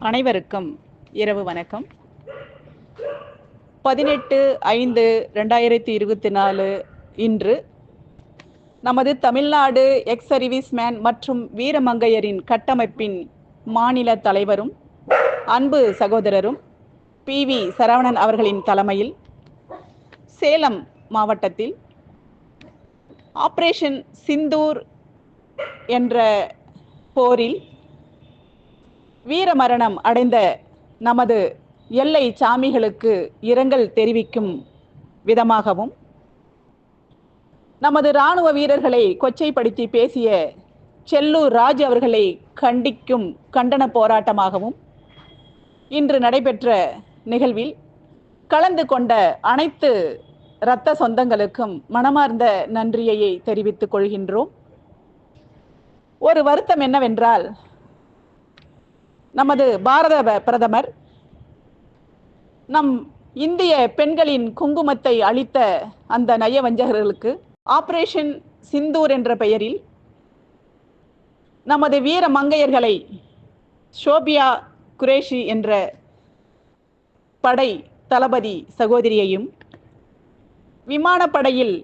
அனைவருக்கும் இரவு வணக்கம். பதினெட்டு ஐந்து ரெண்டாயிரத்தி இருபத்தி நாலு இன்று நமது தமிழ்நாடு எக்ஸ் சர்வீஸ்மேன் மற்றும் வீரமங்கையரின் கட்டமைப்பின் மாநில தலைவரும் அன்பு சகோதரரும் பி. வி. சரவணன் அவர்களின் தலைமையில் சேலம் மாவட்டத்தில் ஆப்ரேஷன் சிந்தூர் என்ற போரில் வீரமரணம் அடைந்த நமது எல்லை சாமிகளுக்கு இரங்கல் தெரிவிக்கும் விதமாகவும் நமது இராணுவ வீரர்களை கொச்சைப்படுத்தி பேசிய செல்லூர் ராஜ் அவர்களை கண்டிக்கும் கண்டன போராட்டமாகவும் இன்று நடைபெற்ற நிகழ்வில் கலந்து கொண்ட அனைத்து இரத்த சொந்தங்களுக்கும் மனமார்ந்த நன்றியை தெரிவித்துக் கொள்கின்றோம். ஒரு வருத்தம் என்னவென்றால் நமது பாரத பிரதமர் நம் இந்திய பெண்களின் குங்குமத்தை அளித்த அந்த நயவஞ்சகர்களுக்கு ஆபரேஷன் சிந்தூர் என்ற பெயரில் நமது வீர மங்கையர்களை ஷோபியா குரேஷி என்ற படை தளபதி சகோதரியையும் விமானப்படையில்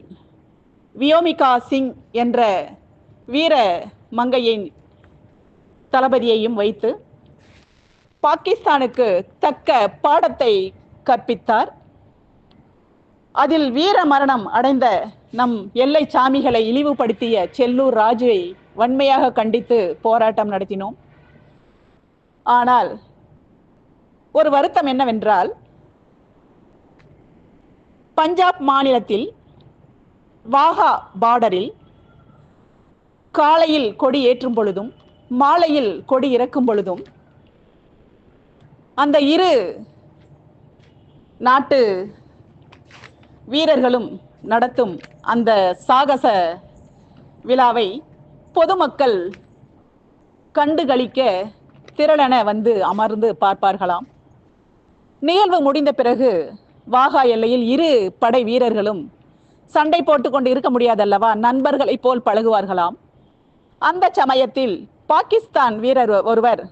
வியோமிகா சிங் என்ற வீர மங்கையின் தளபதியையும் வைத்து பாகிஸ்தானுக்கு தக்க பாடத்தை கற்பித்தார். அதில் வீர மரணம் அடைந்த நம் எல்லை சாமிகளை இழிவுபடுத்திய செல்லூர் ராஜுவை வன்மையாக கண்டித்து போராட்டம் நடத்தினோம். ஆனால் ஒரு வருத்தம் என்னவென்றால் பஞ்சாப் மாநிலத்தில் வாகா பார்டரில் காலையில் கொடி ஏற்றும் பொழுதும் மாலையில் கொடி இறக்கும் பொழுதும் அந்த இரு நாட்டு வீரர்களும் நடத்தும் அந்த சாகச விழாவை பொதுமக்கள் கண்டுகளிக்க திரளென வந்து அமர்ந்து பார்ப்பார்களாம். நிகழ்வு முடிந்த பிறகு வாகா எல்லையில் இரு படை வீரர்களும் சண்டை போட்டுக்கொண்டு இருக்க முடியாதல்லவா நண்பர்களைப் போல் பழகுவார்களாம். அந்த சமயத்தில் பாகிஸ்தான் வீரர் ஒருவர்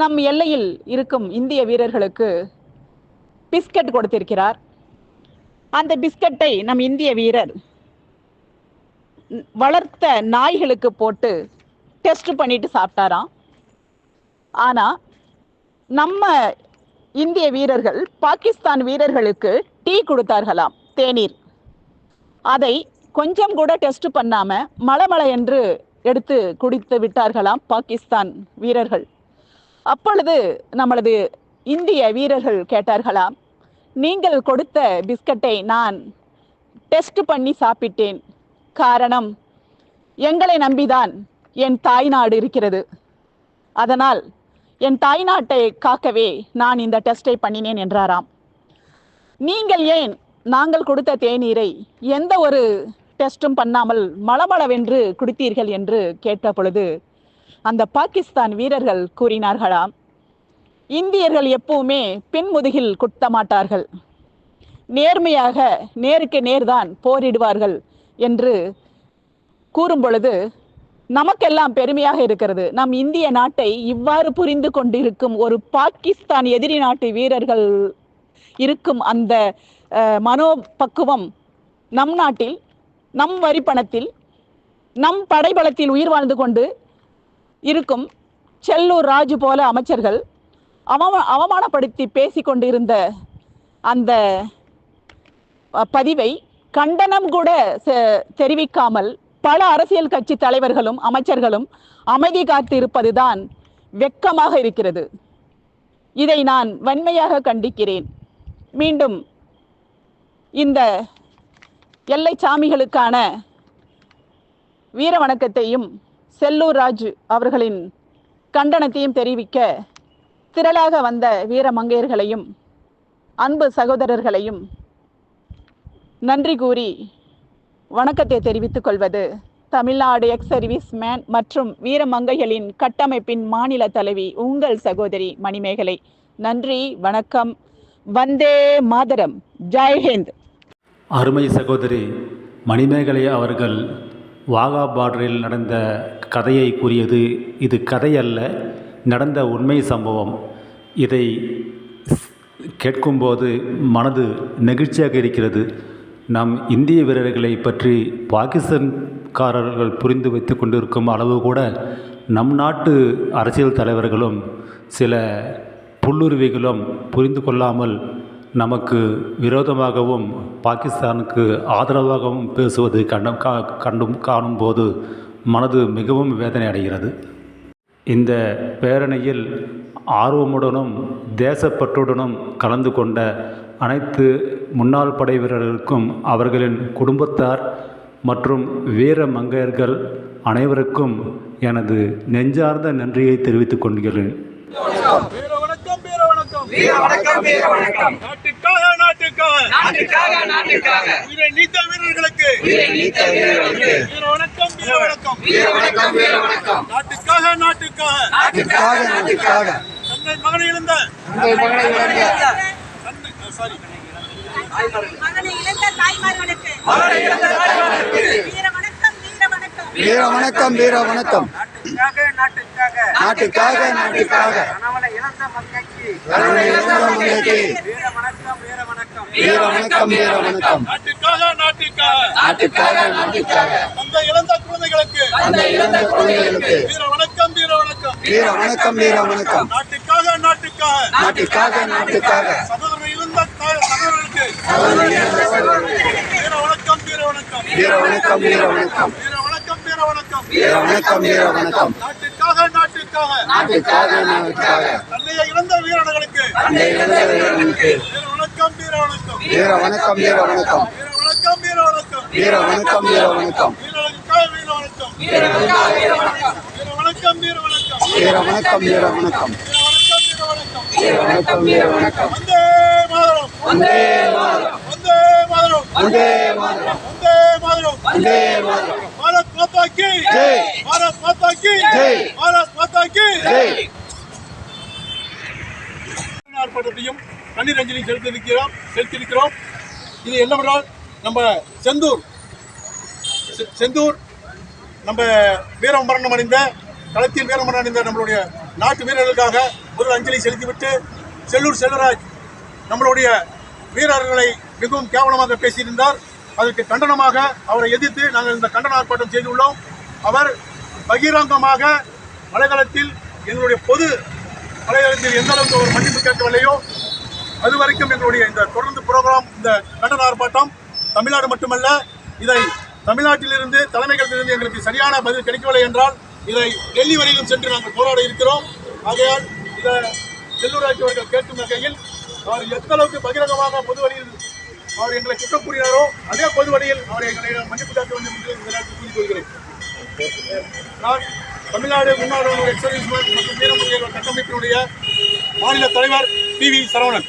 நம் எல்லையில் இருக்கும் இந்திய வீரர்களுக்கு பிஸ்கட் கொடுத்திருக்கிறார். அந்த பிஸ்கட்டை நம் இந்திய வீரர் வளர்த்த நாய்களுக்கு போட்டு டெஸ்ட் பண்ணிட்டு சாப்பிட்டாராம். ஆனா நம்ம இந்திய வீரர்கள் பாகிஸ்தான் வீரர்களுக்கு டீ கொடுத்தார்களாம் தேநீர். அதை கொஞ்சம் கூட டெஸ்ட் பண்ணாம மலமலை என்று எடுத்து குடித்து விட்டார்களாம் பாகிஸ்தான் வீரர்கள். அப்பொழுது நம்மளது இந்திய வீரர்கள் கேட்டார்களாம் நீங்கள் கொடுத்த பிஸ்கட்டை நான் டெஸ்ட் பண்ணி சாப்பிட்டேன். காரணம் எங்களை நம்பிதான் என் தாய்நாடு இருக்கிறது. அதனால் என் தாய்நாட்டை காக்கவே நான் இந்த டெஸ்டை பண்ணினேன் என்றாராம். நீங்கள் ஏன் நாங்கள் கொடுத்த தேநீரை எந்த ஒரு டெஸ்ட்டும் பண்ணாமல் மளமளவென்று குடித்தீர்கள்? என்று கேட்ட பொழுது அந்த பாகிஸ்தான் வீரர்கள் கூறினார்களாம் இந்தியர்கள் எப்பவுமே பின்முதுகில் குட்டமாட்டார்கள் நேர்மையாக நேருக்கு நேர்தான் போரிடுவார்கள் என்று கூறும் பொழுது நமக்கெல்லாம் பெருமையாக இருக்கிறது. நம் இந்திய நாட்டை இவ்வாறு புரிந்து கொண்டிருக்கும் ஒரு பாகிஸ்தான் எதிரி நாட்டு வீரர்கள் இருக்கும் அந்த மனோபக்குவம் நம் நாட்டில் நம் வரிப்பணத்தில் நம் படைபலத்தில் உயிர் வாழ்ந்து கொண்டு இருக்கும் செல்லூர் ராஜு போல அமைச்சர்கள் அவமா அவமானப்படுத்தி பேசிக் கொண்டிருந்த அந்த பதிவை கண்டனம் கூட செ- தெரிவிக்காமல் பல அரசியல் கட்சி தலைவர்களும் அமைச்சர்களும் அமைதி காத்து இருப்பதுதான் வெட்கமாக இருக்கிறது. இதை நான் வன்மையாக கண்டிக்கிறேன். மீண்டும் இந்த எல்லை சாமிகளுக்கான வீர வணக்கத்தையும் செல்லூர் ராஜு அவர்களின் கண்டனத்தையும் தெரிவிக்க திரளாக வந்த வீர மங்கையர்களையும் அன்பு சகோதரர்களையும் நன்றி கூறி வணக்கத்தை தெரிவித்துக் கொள்வது தமிழ்நாடு எக்ஸ் சர்வீஸ் மேன் மற்றும் வீரமங்கைகளின் கட்டமைப்பின் மாநில தலைவி உங்கள் சகோதரி மணிமேகலை. நன்றி வணக்கம் வந்தே மாதரம். ஜெய்ஹிந்த் அருமை சகோதரி மணிமேகலை அவர்கள் வாகா பார்டரில் நடந்த கதையை கூறியது இது கதை அல்ல நடந்த உண்மை சம்பவம். இதை கேட்கும்போது மனது நெகிழ்ச்சியாக இருக்கிறது. நம் இந்திய வீரர்களை பற்றி பாகிஸ்தான்காரர்கள் புரிந்து வைத்து கொண்டிருக்கும் அளவு கூட நம் நாட்டு அரசியல் தலைவர்களும் சில புல்லுருவிகளும் புரிந்து கொள்ளாமல் நமக்கு விரோதமாகவும் பாகிஸ்தானுக்கு ஆதரவாகவும் பேசுவது கண்டம் கா கண்டும் காணும்போது மனது மிகவும் வேதனை அடைகிறது இந்த பேரணியில் ஆர்வமுடனும் தேசப்பற்றுடனும் கலந்து கொண்ட அனைத்து முன்னாள் படை வீரர்களுக்கும் அவர்களின் குடும்பத்தார் மற்றும் வீர மங்கையர்கள் அனைவருக்கும் எனது நெஞ்சார்ந்த நன்றியை தெரிவித்துக் கொள்கிறேன். வீர வணக்கம் வீர வணக்கம் வீர வணக்கம் வீர வணக்கம் நாட்டுக்காக நாட்டுக்காக வீர வணக்கம் வீர வணக்கம் வீர நாட்டுக்காக நாட்டுக்காக. நாட்டுக்காக நாட்டுக்காக. தன்னை மகனை இழந்த. உங்கள் மகனை இழந்த. தன்னை சாரி மகனை இழந்த. தாய்மார்களுக்கு மகனை இழந்த. தாய்மார்களுக்கு. வீர வணக்கம் வீர வணக்கம் வீர வணக்கம் வீர வணக்கம் நாட்டுக்காக நாட்டுக்காக. நாட்டுக்காக நாட்டுக்காக. கணவனை இழந்த மங்கைக்கு. கருணை இழந்த மங்கைக்கு. வீர வணக்கம் வீர வணக்கம் வீர வணக்கம் வீர வணக்கம். நாட்டுக்காக நாட்டுக்காக. நாட்டுக்காக நாட்டுக்காக. தந்தை இழந்த குழந்தைகளுக்கு. அந்த இழந்த குழந்தைகளுக்கு. வீர வணக்கம் வீர வணக்கம். வீர வணக்கம் வீர வணக்கம். நாட்டுக்காக நாட்டுக்காக. நாட்டுக்காக நாட்டுக்காக. சகோதரனை இழந்த தாய் சகோதரர்களுக்கு வீர வணக்கம் வீர வணக்கம். வீர வணக்கம் வீர வணக்கம். வீர வணக்கம் வீர வணக்கம். வீர வணக்கம் வீர வணக்கம். நாட்டுக்காக நாட்டுக்காக. நாட்டுக்காக நாட்டுக்காக. தன்னையை இழந்த வீரர்களுக்கு. அந்த இழந்த வீரர்களுக்கு. வீர வணக்கம் வீர வணக்கம். வீர வணக்கம் வீர வணக்கம். வீர வணக்கம் வீர வணக்கம். வணக்கம் வீர வணக்கம். வந்தே மாதரம் வந்தே மாதரம். வந்தே மாதரம். வந்தே மாதரம். வந்தே மாதரம். வந்தே மாதரம். பாரத் மாதா கி ஜெய். பாரத் மாதா கி ஜெய். பாரத் மாதா கி ஜெய். ஆர்ப்பாட்டத்தையும் கண்ணீர் அஞ்சலி செலுத்தியிருக்கிறோம் செலுத்தியிருக்கிறோம். இது என்னவென்றால் நம்ம செந்தூர் செ- செந்தூர் நம்ம வீர மரணம் அடைந்த களத்தில் வீர மரணம் அடைந்த நம்மளுடைய நாட்டு வீரர்களுக்காக ஒரு அஞ்சலி செலுத்திவிட்டு செல்லூர் செல்வராஜ் நம்மளுடைய வீரர்களை மிகவும் கேவலமாக பேசியிருந்தார். அதற்கு கண்டனமாக அவரை எதிர்த்து நாங்கள் இந்த கண்டன ஆர்ப்பாட்டம் செய்துள்ளோம். அவர் பகிரங்கமாக மலைதளத்தில் எங்களுடைய பொது மலைதளத்தில் எந்த அளவுக்கு ஒரு மன்னிப்பு கேட்கவில்லையோ அது வரைக்கும் எங்களுடைய இந்த தொடர்ந்து ப்ரோக்ராம் இந்த கண்டன ஆர்ப்பாட்டம் தமிழ்நாடு மட்டுமல்ல இதை தமிழ்நாட்டிலிருந்து தலைமைகளிலிருந்து எங்களுக்கு சரியான பதில் கிடைக்கவில்லை என்றால் இதை டெல்லி வரையிலும் சென்று நாங்கள் போராட இருக்கிறோம். ஆகையால் இதை செல்லூராட்சி அவர்கள் கேட்கும் வகையில் அவர் எந்த அளவுக்கு பகிரங்கமாக பொது வழியில் அவர் எங்களை குற்றம் கூறினாரோ அதே பொது வழியில் அவரை எங்களை மன்னிப்பு கேட்க வேண்டும் என்று இந்த நேரத்தில் கூறிக்கொள்கிறேன் நான் தமிழ்நாடு முன்னாள் ராணுவ எக்ஸர்வீஸ் மற்றும் வீரமுறையர் கட்டமைப்பினுடைய மாநில தலைவர் பி வி சரவணன்.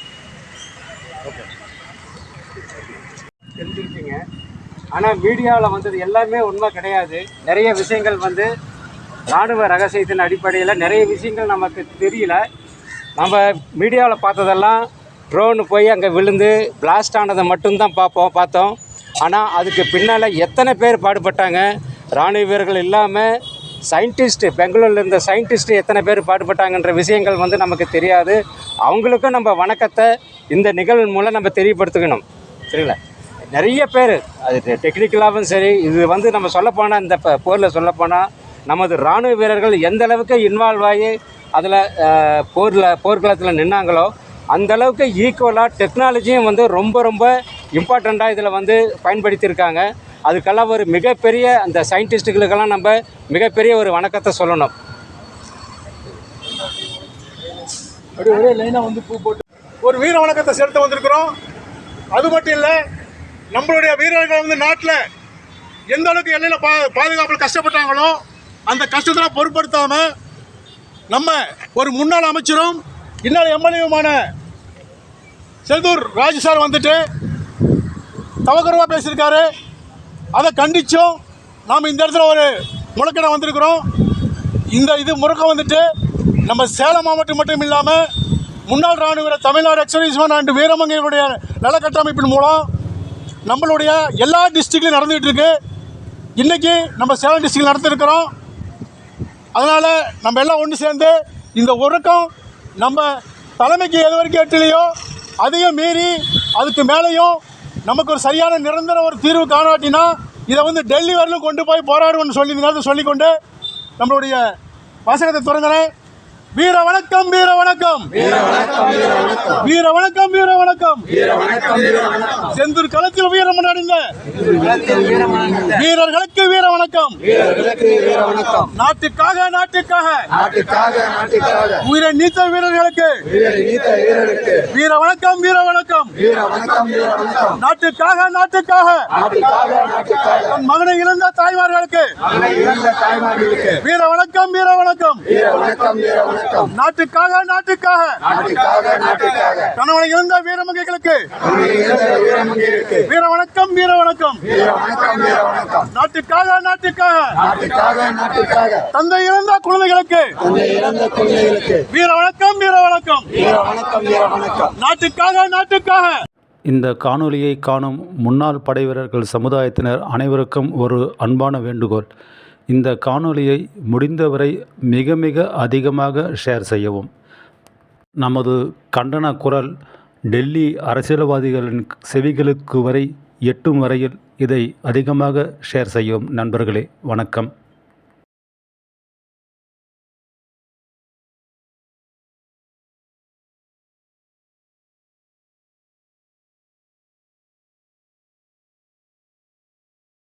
தெரிஞ்சிருக்கீங்க. ஆனால் மீடியாவில் வந்தது எல்லாமே உண்மை கிடையாது. நிறைய விஷயங்கள் வந்து இராணுவ ரகசியத்தின் அடிப்படையில் நிறைய விஷயங்கள் நமக்கு தெரியல. நம்ம மீடியாவில் பார்த்ததெல்லாம் ட்ரோனு போய் அங்கே விழுந்து பிளாஸ்ட் ஆனதை மட்டும்தான் பார்ப்போம் பார்த்தோம். ஆனால் அதுக்கு பின்னால் எத்தனை பேர் பாடுபட்டாங்க? இராணுவ வீரர்கள் இல்லாமல் சயின்டிஸ்ட்டு பெங்களூரில் இருந்த சயின்டிஸ்ட்டு எத்தனை பேர் பாடுபட்டாங்கன்ற விஷயங்கள் வந்து நமக்கு தெரியாது. அவங்களுக்கும் நம்ம வணக்கத்தை இந்த நிகழ்வு மூலம் நம்ம தெரியப்படுத்திக்கணும். சரிங்களா? நிறைய பேர் அது டெக்னிக்கலாகவும் சரி இது வந்து நம்ம சொல்லப்போனால் இந்த ப- போரில் சொல்லப்போனால் நமது இராணுவ வீரர்கள் எந்த அளவுக்கு இன்வால்வ் ஆகி அதில் போரில் போர்க்களத்தில் நின்னாங்களோ அந்த அளவுக்கு ஈக்குவலாக டெக்னாலஜியும் வந்து ரொம்ப ரொம்ப இம்பார்ட்டண்ட்டாக இதில் வந்து பயன்படுத்தியிருக்காங்க. அதுக்கெல்லாம் ஒரு மிகப்பெரிய அந்த சயின்டிஸ்ட்டுகளுக்கெல்லாம் நம்ம மிகப்பெரிய ஒரு வணக்கத்தை சொல்லணும். அப்படியே ஒரே லைனாக வந்து பூ போட்டு. ஒரு வீர வணக்கத்தை செலுத்த வந்திருக்கிறோம். அது மட்டும் இல்லை நம்மளுடைய வீரர்கள் வந்து நாட்டில் எந்த அளவுக்கு எல்லையில் பா பாதுகாப்பில் கஷ்டப்பட்டாங்களோ அந்த கஷ்டத்தெல்லாம் பொருட்படுத்தாமல் நம்ம ஒரு முன்னாள் அமைச்சரும் இன்னொரு எம்எல்ஏவுமான செந்தூர் ராஜு சார் வந்துட்டு தவக்கரவாக பேசியிருக்காரு. அதை கண்டித்தும் நாம் இந்த இடத்துல ஒரு முழக்கடை வந்திருக்கிறோம். இந்த இது முறக்கம் வந்துட்டு நம்ம சேலம் மாவட்டம் மட்டும் இல்லாமல் முன்னாள் ராணுவ தமிழ்நாடு எக்ஸர்வீஸ்மேன் அண்ட் வீரமங்கையுடைய நல கட்டமைப்பின் மூலம் நம்மளுடைய எல்லா டிஸ்ட்ரிக்ட்லையும் நடந்துகிட்டு இருக்கு. இன்றைக்கி நம்ம சேலம் டிஸ்ட்ரிக்டில் நடத்திருக்கிறோம் அதனால் நம்ம எல்லாம் ஒன்று சேர்ந்து இந்த உறக்கம் நம்ம தலைமைக்கு எது வரைக்கும் எட்டலையோ அதையும் மீறி அதுக்கு மேலேயும் நமக்கு ஒரு சரியான நிரந்தர ஒரு தீர்வு காணாட்டினா இதை வந்து டெல்லி வரலும் கொண்டு போய் போராடுவோம்னு சொல்லி சொல்லிக்கொண்டு நம்மளுடைய வாசகத்தை தொடங்கினேன் வீர வணக்கம் வீர வணக்கம். வீர வணக்கம் வீர வணக்கம். வீர செந்தூர் களத்தில் வீரம் அடைந்த வீரர்களுக்கு வீர வணக்கம். வணக்கம் நாட்டுக்காக நாட்டுக்காக. உயிரை நீத்த வீரர்களுக்கு. வீர வணக்கம் வீர வணக்கம். நாட்டுக்காக நாட்டுக்காக. மகனை இழந்த தாய்மார்களுக்கு. வீர வணக்கம் வீர வணக்கம் வீர வணக்கம். வணக்கம். நாட்டுக்காக நாட்டுக்காக. நாட்டுக்காக நாட்டுக்காக. கணவனை இழந்த வீரமங்கைகளுக்கு. வீர வணக்கம் வீர வணக்கம். நாட்டுக்காக நாட்டுக்காக. நாட்டுக்காக நாட்டுக்காக. தந்தை இழந்த குழந்தைகளுக்கு. வீர வணக்கம் வீர வணக்கம். வீர வணக்கம் வீர வணக்கம். நாட்டுக்காக நாட்டுக்காக. இந்த காணொளியை காணும் முன்னாள் படைவீரர்கள் சமுதாயத்தினர் அனைவருக்கும் ஒரு அன்பான வேண்டுகோள். இந்த காணொளியை முடிந்தவரை மிக மிக அதிகமாக ஷேர் செய்யவும். நமது கண்டன குரல் டெல்லி அரசியல்வாதிகளின் செவிகளுக்கு வரை எட்டும் வரையில் இதை அதிகமாக ஷேர் செய்யும் நண்பர்களே வணக்கம்.